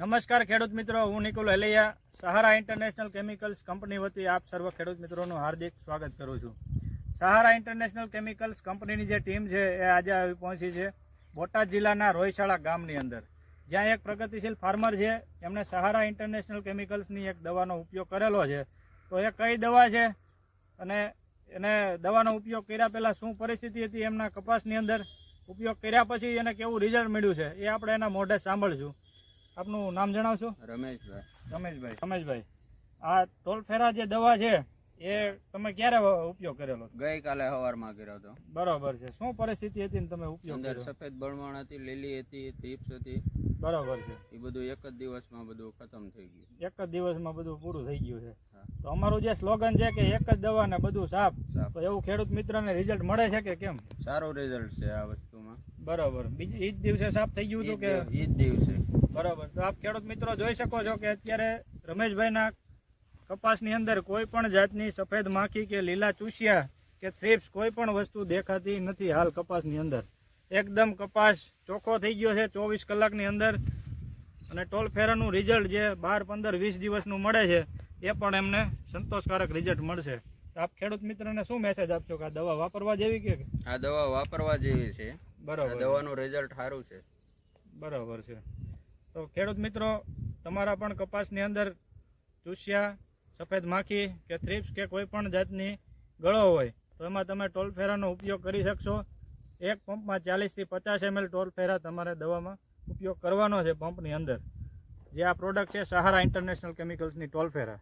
નમસ્કાર ખેડૂત મિત્રો, હું Nikul Helaiya, Sahara international chemicals company વતી આપ સર્વ ખેડૂત મિત્રોનું હાર્દિક સ્વાગત કરું છું. સહારા ઇન્ટરનેશનલ કેમિકલ્સ કંપનીની જે ટીમ છે એ આજે આવી પહોંચી છે બોટાદ જિલ્લાના રોયશાળા ગામની અંદર. જ્યાં એક પ્રગતિશીલ ફાર્મર છે, એમણે સહારા ઇન્ટરનેશનલ કેમિકલ્સની એક દવાનો ઉપયોગ કરેલો છે. તો એ કઈ દવા છે અને એને દવાનો ઉપયોગ કર્યા પહેલાં શું પરિસ્થિતિ હતી, એમના કપાસની અંદર ઉપયોગ કર્યા પછી એને કેવું રિઝલ્ટ મળ્યું છે, એ આપણે એના મોઢે સાંભળશું. આપનું નામ જણાવશો? રમેશભાઈ. રમેશભાઈ. રમેશભાઈ આ ટોલફેરા જે દવા છે એ તમે ક્યારે ઉપયોગ કરેલો? ગઈકાલે સવારમાં કર્યો હતો. બરોબર છે. શું પરિસ્થિતિ હતી તમે ઉપયોગ કર્યો? સફેદ બળવણ હતી લીલી હતી ટીપ્સ હતી. બરોબર છે. એ બધું એક જ દિવસમાં બધું ખતમ થઈ ગયું. એક જ દિવસમાં બધું પૂરું થઈ ગયું છે. તો અમારું જે સ્લોગન છે કે એક જ દવા ને બધું સાફ તો એવું ખેડૂત મિત્રને રિઝલ્ટ મળે છે કે કેમ? સારું રિઝલ્ટ છે આ વસ્તુમાં. બરોબર. બીજી ઈ જ દિવસે સાફ થઈ ગયું હતું કે ઈ જ દિવસે. બરાબર. તો આપ ખેડૂત મિત્રો જોઈ શકો છો કે અત્યારે રમેશભાઈના કપાસની અંદર કોઈ પણ જાતની સફેદ માખી કે લીલા ચૂસિયા કે થ્રીપ્સ કોઈ પણ વસ્તુ દેખાતી નથી હાલ કપાસની અંદર. એકદમ કપાસ ચોખ્ખો થઈ ગયો છે ચોવીસ કલાકની અંદર. અને ટોલ ફેરાનું રિઝલ્ટ જે બાર પંદર વીસ દિવસનું મળે છે એ પણ એમને સંતોષકારક રિઝલ્ટ મળશે. આપ ખેડૂત મિત્રને શું મેસેજ આપશો કે આ દવા વાપરવા જેવી કે? આ દવા વાપરવા જેવી છે. બરાબર. દવાનું રિઝલ્ટ સારું છે. બરાબર છે. તો ખેડૂત મિત્રો, તમારા પણ કપાસની અંદર ચૂસ્યા, સફેદ માખી કે થ્રીપ્સ કે કોઈ પણ જાતની ગળો હોય, તો એમાં તમે ટોલફેરાનો ઉપયોગ કરી શકશો. એક પંપમાં ચાલીસથી પચાસ એમએલ ટોલફેરા તમારે દવામાં ઉપયોગ કરવાનો છે પંપની અંદર. જે આ પ્રોડક્ટ છે સહારા ઇન્ટરનેશનલ કેમિકલ્સની ટોલફેરા